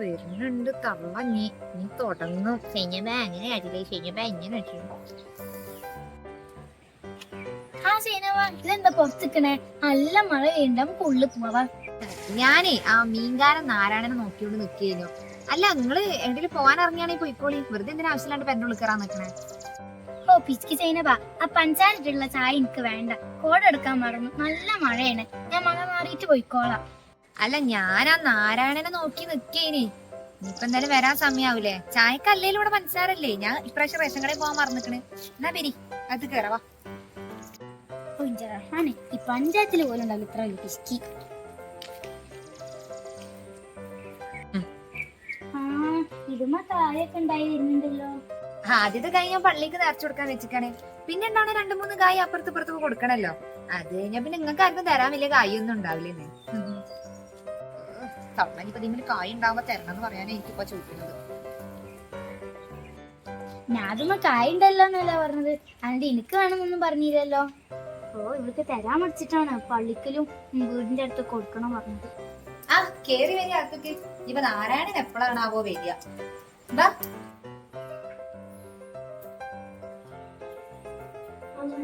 വരുന്നുണ്ട്. തള്ള നീ തുടങ്ങും. ശനിയപ്പ അങ്ങനെ അടിയില്ലേ ശനിയപ്പ ഇങ്ങനെ ആ സീനവ ഇതെന്താ പുറത്തിക്കണേ നല്ല മഴ പെയ്യണ്ട നമുക്ക് ഉള്ളിൽ പോവാ ഞാനേ ആ മീൻകാരൻ നാരായണനെ നോക്കിയോണ്ട് നിൽക്കുന്നു അല്ല നിങ്ങൾ എവിടെയും പോവാൻ ഇറങ്ങിയാണെങ്കിൽ പോയിക്കോളി. വെറുതെ എന്തിനാവശ്യമില്ലാണ്ട് ആവശ്യമില്ലാണ്ട് കയറാൻ നിൽക്കണേ ഓ പിച്ചി സൈനബ ആ പഞ്ചായത്തിലുള്ള ചായ എനിക്ക് വേണ്ട. കോടെടുക്കാൻ മറന്നു. നല്ല മഴയാണ്. ഞാൻ മഴ മാറിയിട്ട് പോയിക്കോളാം. അല്ല ഞാൻ ആ നാരായണനെ നോക്കി നിക്കേനി. ഇപ്പൊ എന്തായാലും വരാൻ സമയാവൂലേ? ചായക്കല്ലേലും ഇവിടെ പഞ്ചാരല്ലേ ഞാൻ ഇപ്രാവശ്യം റേഷൻ കടയിൽ പോകാൻ മറന്നിക്കണ്. എന്നാ പെരി അത് കേറവാ റഹ്മാനെ ഈ പഞ്ചായത്തിൽ പോലും ഇത്ര വലിയ പിസ്കി ആ താഴെയൊക്കെ ഉണ്ടായി വരുന്നുണ്ടല്ലോ ആദ്യത്തെ കായ് ഞാൻ പള്ളിക്ക് നിറച്ചു കൊടുക്കാൻ വെച്ചിക്കാണ് പിന്നെ എന്താണ് രണ്ടു മൂന്ന് കായ് അപ്പുറത്ത് ഇപ്പുറത്ത് കൊടുക്കണല്ലോ? അത് കഴിഞ്ഞാ പിന്നെ നിങ്ങൾക്ക് ആർക്കും തരാൻ വലിയ കായൊന്നും ഉണ്ടാവില്ലേ ഇതിന് കായ് ഉണ്ടാവുമ്പോ തരണം എന്ന് പറയാനാ എനിക്കിപ്പോ ചോദിക്കുന്നത്. ഞാൻ അതുമ്മ കായ ഉണ്ടല്ലോ എന്നല്ല പറഞ്ഞത്. അതിന്റെ എനിക്ക് വേണമെന്നൊന്നും പറഞ്ഞില്ലല്ലോ. ഓ ഇവർക്ക് തരാൻ മടിച്ചിട്ടാണ് പള്ളിക്കലും വീടിന്റെ അടുത്ത് കൊടുക്കണം പറഞ്ഞത്. ആ കേറി വരിക ഇപ്പൊ നാരായണൻ എപ്പോഴാണാവോ വരിക? അല്ല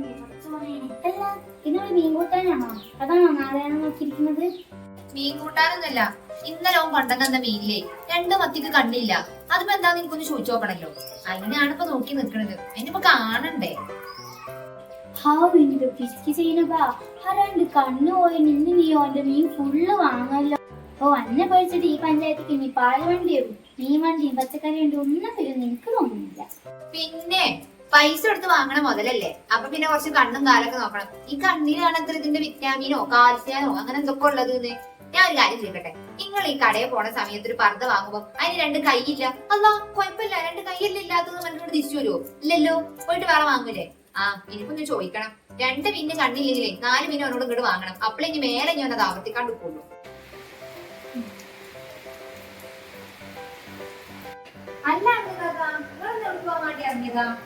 ഇന്നലെ മീൻ കൂട്ടാനാണോ അതാണോ നാരായണൻ നോക്കിയിരിക്കുന്നത്? മീൻ കൂട്ടാനൊന്നല്ല ഇന്നലെ ഓൻ കൊണ്ടുവന്ന മീനില്ലേ? രണ്ട് മത്തിക്ക് കണ്ടില്ല അതിപ്പോ എന്താ നിനക്കൊന്ന് ചോദിച്ചു നോക്കണല്ലോ. അതിനാണ് ഇപ്പൊ നോക്കി നിക്കണത്. അതിനിപ്പോ കാണണ്ടേ? ഹാവ് ഇന്റെ പിസ്കി ചെയ്യുന്നതാ ആ രണ്ട് കണ്ണു പോയി നിന്ന് നീ ഓന്റെ മീൻ ഫുള്ള് വാങ്ങല്ലോ. ഓ അന്നെ പഠിച്ചിട്ട് ഈ പഞ്ചായത്തിക്ക് ഇനി പാൽ വണ്ടിയും? മീൻ വണ്ടിയും പച്ചക്കറി വണ്ടിയും ഒന്നും വരും എനിക്ക് തോന്നുന്നില്ല. പിന്നെ പൈസ എടുത്ത് വാങ്ങണ മുതലല്ലേ? അപ്പൊ പിന്നെ കുറച്ച് കണ്ണും കാലൊക്കെ നോക്കണം. ഈ കണ്ണിലാണ് എത്ര ഇതിന്റെ വിറ്റാമിനോ കാൽസ്യാനോ അങ്ങനെ എന്തൊക്കെ ഉള്ളത് എന്ന്? ഞാൻ ഒരു കാര്യം നിങ്ങൾ ഈ കടയിൽ പോണ സമയത്ത് ഒരു പർദ്ദ വാങ്ങുമ്പോ അതിന് രണ്ട് കൈയില്ല? അല്ല കുഴപ്പമില്ല രണ്ട് കൈയല്ല ഇല്ലാത്തത് മനസ്സിലോട് തിരിച്ചു വരുമോ ഇല്ലല്ലോ. പോയിട്ട് വേറെ വാങ്ങൂലേ? ആ ഇനിയിപ്പോ ഞാൻ ചോദിക്കണം. രണ്ട് പിന്നെ കണ്ണില്ലെങ്കിലേ നാല് പിന്നെ അവനോട് ഇങ്ങോട്ട് വാങ്ങണം. അപ്പോഴേ ഇനി മേലെ ഞാൻ അത് ആവർത്തിക്കാണ്ട് പോകുള്ളൂ അല്ല വേണ്ടി ഇറങ്ങിയതാ.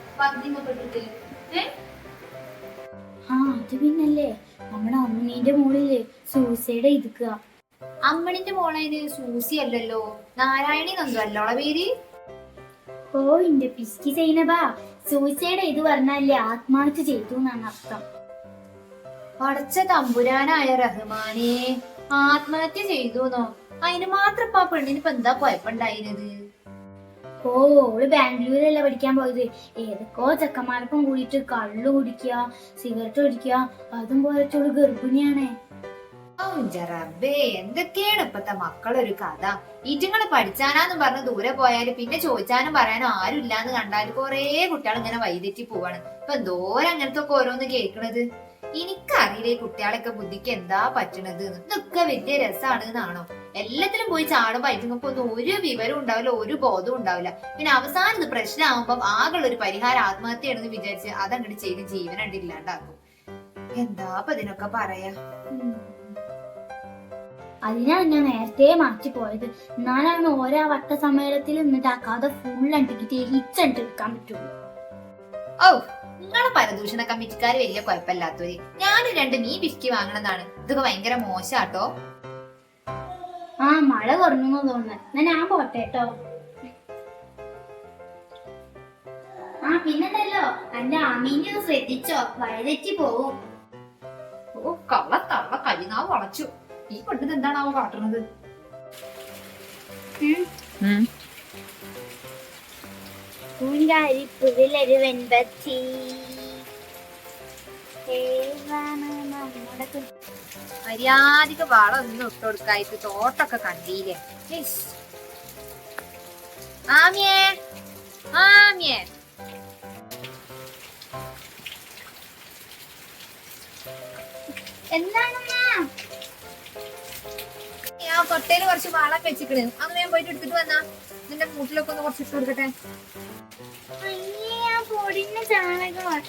ഏ? ആ അത് പിന്നല്ലേ. നമ്മുടെ അമ്മീന്റെ മോളിൽ സൂസൈഡ് ചെയ്തിക്കുക അമ്മണിന്റെ മോളതിന് സൂസി അല്ലല്ലോ. നാരായണി നന്ദല്ലോളെ പേര്? ഓ ഇന്റെ പിസ്കി സൈനബാ. സൂസൈഡ് ചെയ്ത് പറഞ്ഞാലേ ആത്മഹത്യ ചെയ്തു എന്നാണ് അർത്ഥം. പടച്ച തമ്പുരാനായ റഹ്മാനെ ആത്മഹത്യ ചെയ്തുന്നോ അതിന് മാത്രം ആ പെണ്ണിന് ഇപ്പൊ എന്താ കുഴപ്പമുണ്ടായിരുന്നത് ഓ ഓൾ ബാംഗ്ലൂരല്ല പഠിക്കാൻ പോയത്? ഏതൊക്കെയോ ചെക്കന്മാർക്കും കൂടിയിട്ട് കള്ളു കുടിക്കുക സിഗരറ്റ് കുടിക്കുക അതും പോലെ ഗർഭിണിയാണേ. ഗർഭിണിയാണ് എന്തൊക്കെയാണ് ഇപ്പത്തെ മക്കളൊരു കഥ? ഈറ്റങ്ങൾ പഠിച്ചാനാന്ന് പറഞ്ഞ് ദൂരെ പോയാൽ പിന്നെ ചോദിച്ചാനും പറയാനും ആരും ഇല്ലാന്ന് കണ്ടാൽ കൊറേ കുട്ടികൾ ഇങ്ങനെ വൈതെറ്റി പോവാണ്. ഇപ്പൊ എന്തോരം അങ്ങനത്തെ ഒക്കെ ഓരോന്ന് കേൾക്കണത്. എനിക്കറിയില്ല കുട്ടികളൊക്കെ ബുദ്ധിക്ക് എന്താ പറ്റണത്. ഇതൊക്കെ വലിയ രസാണ് എന്നാണോ? എല്ലാത്തിലും പോയി ചാടുമ്പോ നിങ്ങൾക്ക് ഒന്നും ഒരു വിവരം ഉണ്ടാവില്ല ഒരു ബോധവും ഉണ്ടാവില്ല. പിന്നെ അവസാനം ഇത് പ്രശ്നമാകുമ്പോ ആകെ ഒരു പരിഹാരം ആത്മഹത്യയാണെന്ന് വിചാരിച്ച് അതങ്ങോട്ട് ചെയ്ത് ജീവനായിട്ട് ഇല്ലാണ്ടാക്കും. എന്താ അപ്പൊ ഇതിനൊക്കെ പറയാ? അതിനാണ് ഞാൻ നേരത്തെ മാറ്റി പോയത്. എന്നാലാണ് ഓരോ വട്ട സമ്മേളനത്തിൽ നിന്നിട്ട് ആ കഥ ഫുൾ അണ്ടിക്കിട്ട് ഹിച്ചണ്ട് എടുക്കാൻ പറ്റുള്ളൂ. ഓ നിങ്ങളെ പരദൂഷണ കമ്മിറ്റിക്കാർ വലിയ കുഴപ്പമില്ലാത്തവര്. ഞാൻ രണ്ട് മീ ബിസ്കി വാങ്ങണതാണ്. ഇതൊക്കെ ഭയങ്കര മോശാട്ടോ? ആ മഴ കുറഞ്ഞു തോന്നുന്നു. എന്നാ ഞാൻ പോട്ടെ കേട്ടോ ആ പിന്നെന്തല്ലോ? എന്റെ അമ്മീനെ ഒന്ന് ശ്രദ്ധിച്ചോ? വയതെറ്റി പോവും. ഓ കള്ള തള്ള കഴിനാവ് വളച്ചു. ഈ പെണ്ണിത് എന്താണാവോ കാട്ടുന്നത് പൂങ്കാരിപ്പുവിലൊരു വെൺപത്തി ഏതാണ് നമ്മുടെ കു- മര്യാദയ്ക്ക് വളം ഒന്നും ഇട്ട് കൊടുക്കായിട്ട് തോട്ടൊക്കെ കണ്ടീലേ. ആമിയേ ആമിയേ എന്താണ് കൊട്ടയിൽ കുറച്ച് വളം വെച്ചിക്കണ്. അന്ന് ഞാൻ പോയിട്ട് എടുത്തിട്ട് വന്നാ. നിന്റെ മൂട്ടിലൊക്കെ ഒന്ന് കുറച്ച് ഇട്ട് കൊടുക്കട്ടെ?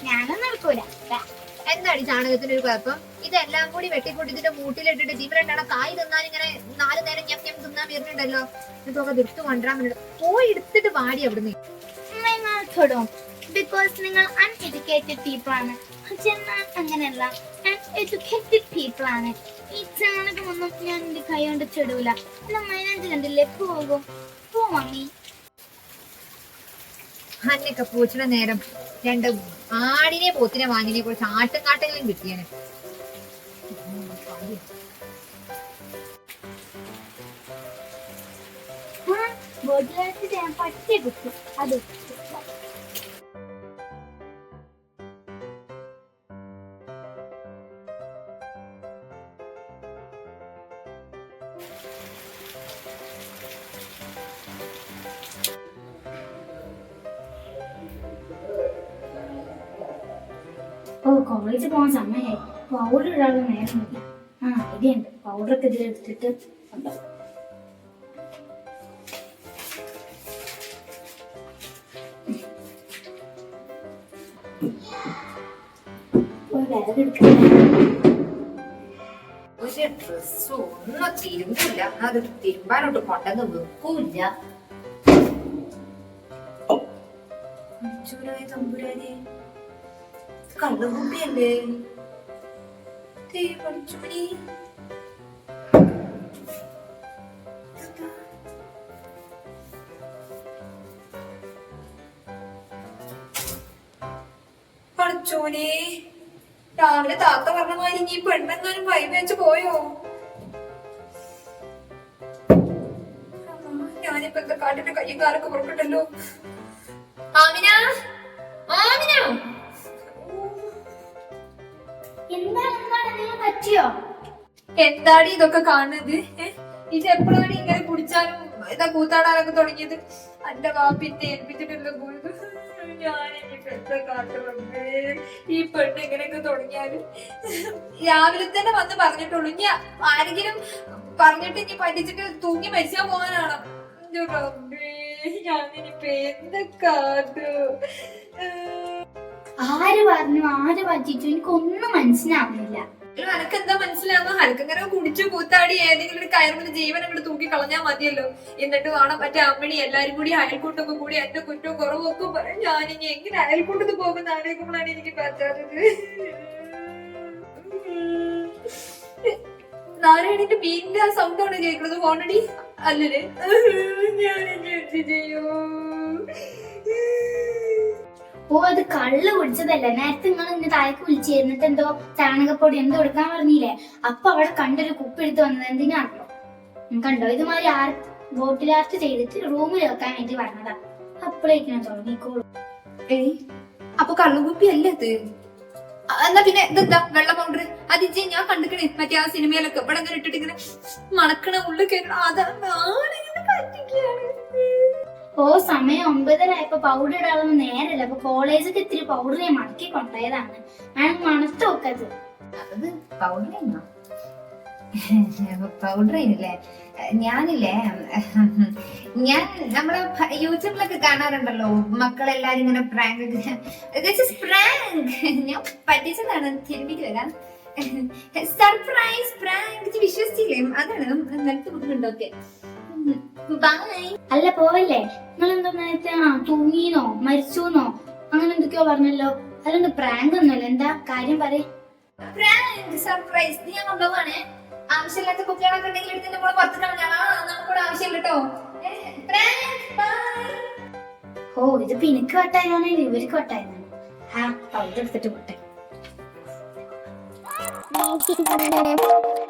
ഞാനൊന്നും എടുക്കൂല. എന്താണ് ഈ ചാണകത്തിന്റെ ഒരു കുഴപ്പം? ഇതെല്ലാം കൂടി വെട്ടിക്കൂട്ടി ഇതിന്റെ മൂട്ടിലിട്ടിട്ട് ജീവനുണ്ടാണ് കായ് തിന്നാൻ ഇങ്ങനെ നാല് നേരം ഞം ഞം തിന്നാൻ വരുന്നുണ്ടല്ലോ. ഇതൊക്കെ എടുത്ത് കൊണ്ടുവരാൻ വേണ്ടി പോയി എടുത്തിട്ട് വാടി അവിടുന്ന്. ബിക്കോസ് നിങ്ങൾ അൺഎഡ്യൂക്കേറ്റഡ് പീപ്പിൾ ആണ്. ചെന്നാൽ അങ്ങനെയല്ല. അൺഎഡ്യൂക്കേറ്റഡ് പീപ്പിൾ ആണ്. ഈ ചാണകമൊന്നും ഞാൻ എന്റെ കൈ കൊണ്ട് ചെടൂല. എന്നാ മൈനാഞ്ചി കണ്ടില്ലേ? പോകും പോ മമ്മി. അന്നൊക്കെ പൂച്ചയുടെ നേരം രണ്ട് ആടിനെ പോത്തിനെ വാങ്ങിനെ കുറച്ച് ആട്ടുംകാട്ടെങ്കിലും കിട്ടിയാണ് വീട്ടിലെടുത്തിട്ട് ഞാൻ പറ്റിയ കുത്തി. അത് ഓ കോളേജിൽ പോകാൻ സമയമായി. പൗഡർ ഇടാതെ നേരം മതി. ആ ഇടിയുണ്ട്. പൗഡറൊക്കെ ഇതിലെടുത്തിട്ട് ഉണ്ടോ ഒരു ഡ്രസ്സും ഒന്നും തിരുമ്പില്ല അത് തിരുമ്പാനോട്ട് കൊണ്ടെന്ന് വെക്കൂല്ല. അച്ചൂരായ തമ്പുരാനെ. കള്ളുകുപ്പിയല്ലേ ദേ പഠിച്ചുമണി പഠിച്ചോനെ രാവിലെ താത്ത പറഞ്ഞ മാതിരി ഇനി പെണ്ണെങ്ങാനും വൈ വെച്ച് പോയോ? ഞാനിപ്പോ എന്താ കാട്ടിന്റെ കയ്യും കാലൊക്കെ പുറപ്പെട്ടല്ലോ ആമിന? ആമിന? എന്താണ് എന്താണ് നിങ്ങൾ പറ്റിയോ? എന്താടി ഇതൊക്കെ കാണുന്നത്? ഇത് എപ്പോഴാണ് ഇങ്ങനെ കുടിച്ചാലും ഇതാ കൂത്താടാനൊക്കെ തുടങ്ങിയത്? എന്റെ വാപ്പിന്റെ ഏൽപ്പിച്ചിട്ടുള്ള എന്താ കാട്ടുള്ളേ ഈ പെണ്ണ് ഇങ്ങനെയൊക്കെ തുടങ്ങിയാൽ? രാവിലെ തന്നെ വന്ന് പറഞ്ഞിട്ടുള്ളൂ. ഇനി ആരെങ്കിലും പറഞ്ഞിട്ട് ഇനി പറ്റിച്ചിട്ട് തൂങ്ങി മരിച്ചാ പോകാനാണോ? ഞാനിനിപ്പോ എന്താ കാട്ടു? ആര് പറഞ്ഞു ആര് പറ്റിച്ചു എനിക്കൊന്നും മനസ്സിലാവുന്നില്ല. അനക്ക് എന്താ മനസ്സിലാവുന്നു ഹരക്കങ്ങര കുടിച്ചു കൂത്താടി ഏതെങ്കിലും ഒരു കയറുമ്പോൾ ജീവൻ അങ്ങോട്ട് തൂക്കി കളഞ്ഞാൽ മതിയല്ലോ. എന്നിട്ട് വേണം മറ്റേ അമ്മണി എല്ലാരും കൂടി അയൽക്കൂട്ടൊക്കെ കൂടി എന്റെ കുറ്റവും കുറവും ഒക്കെ പറയും. ഞാനിനി എങ്ങനെ അയൽക്കൂട്ടത്ത് പോകുന്ന ആലോചിക്കുമ്പോഴാണ് എനിക്ക് പറ്റാത്തത്. നാരായണിന്റെ മീനിന്റെ ആ സൗണ്ടാണ് കേൾക്കുന്നത്? ഫോണടി അല്ലേ ഞാൻ ചെയ്യൂ? ഓ അത് കള്ള് കുടിച്ചതല്ല? നേരത്തെ നിങ്ങൾ ഇന്ന് താഴേക്ക് വിളിച്ചു എന്നിട്ട് എന്തോ ചാണകപ്പൊടി എന്തോ എടുക്കാൻ പറഞ്ഞില്ലേ? അപ്പൊ അവിടെ കണ്ടൊരു കുപ്പി എടുത്ത് വന്നത് എന്തിനാണല്ലോ കണ്ടോ? ഇതുമാതിരി ആർ ബോട്ടിൽ ആർട്ട് ചെയ്തിട്ട് റൂമിൽ വെക്കാൻ വേണ്ടി പറഞ്ഞതാ അപ്പോഴേക്കും തുടങ്ങിക്കോളൂ. ഏയ് അപ്പൊ കള്ളുകുപ്പി അല്ലേ ഇത് എന്നാ പിന്നെ എന്താ വെള്ള പൗഡർ? അതിജി ഞാൻ കണ്ടിക്കണേ. മറ്റേ ആ സിനിമയിലൊക്കെ. ഇവിടെ ഇങ്ങനെ ഇട്ടിട്ട് ഇങ്ങനെ മണക്കണ ഉള്ളിൽ കേട്ടോ അതാണ് പറ്റിക്കുകയാണ് ഓ സമയം ഒമ്പതരായപ്പോ പൗഡർ ഇടാനൊന്നും നേരല്ല. അപ്പൊ കോളേജിൽ ഇത്തിരി പൗഡർ ഞാൻ മടക്കി കൊണ്ടുപോയതാണ്. ഞാൻ മണത്ത് നോക്കത് പൗഡർ ഇല്ലേ ഞാനില്ലേ ഞാൻ നമ്മൾ യൂട്യൂബിലൊക്കെ കാണാറുണ്ടല്ലോ മക്കളെല്ലാരും ഇങ്ങനെ പ്രാങ്ക് പ്രാങ്ക് ഞാൻ പറ്റിച്ചതാണ്. തിരുമ്പിട്ട് വരാം. സർപ്രൈസ് പ്രാങ്ക് വിശ്വസിച്ചില്ലേ? അതാണ്. നിനക്ക് ബുദ്ധിമുട്ടൊക്കെ അല്ല പോവല്ലേ? നിങ്ങൾ എന്താ നേരത്തെ ആ തൂങ്ങിന്നോ മരിച്ചുന്നോ? അങ്ങനെ എന്തൊക്കെയോ പറഞ്ഞല്ലോ. അതൊന്ന് പ്രാങ്ക് ഒന്നുമല്ല എന്താ? കാര്യം പറയ്. പ്രാങ്ക് സർപ്രൈസ് നീ ഞാൻ കൊണ്ടുപോവാണേ ആവശ്യമില്ലാത്ത കുട്ടികളൊക്കെ ഉണ്ടെങ്കിൽ എടുത്ത് നമ്മളെ പുറത്ത് കളഞ്ഞാ. നമുക്കിവിടെ ആവശ്യമില്ല കേട്ടോ പ്രാങ്ക് ബൈ ഓ ഇത് പിനിക്ക് വട്ടായതാണ് ഇവർക്ക് വട്ടായതാണ്. ആ പൗഡർ എടുത്തിട്ട് പോട്ടെ. Thank you.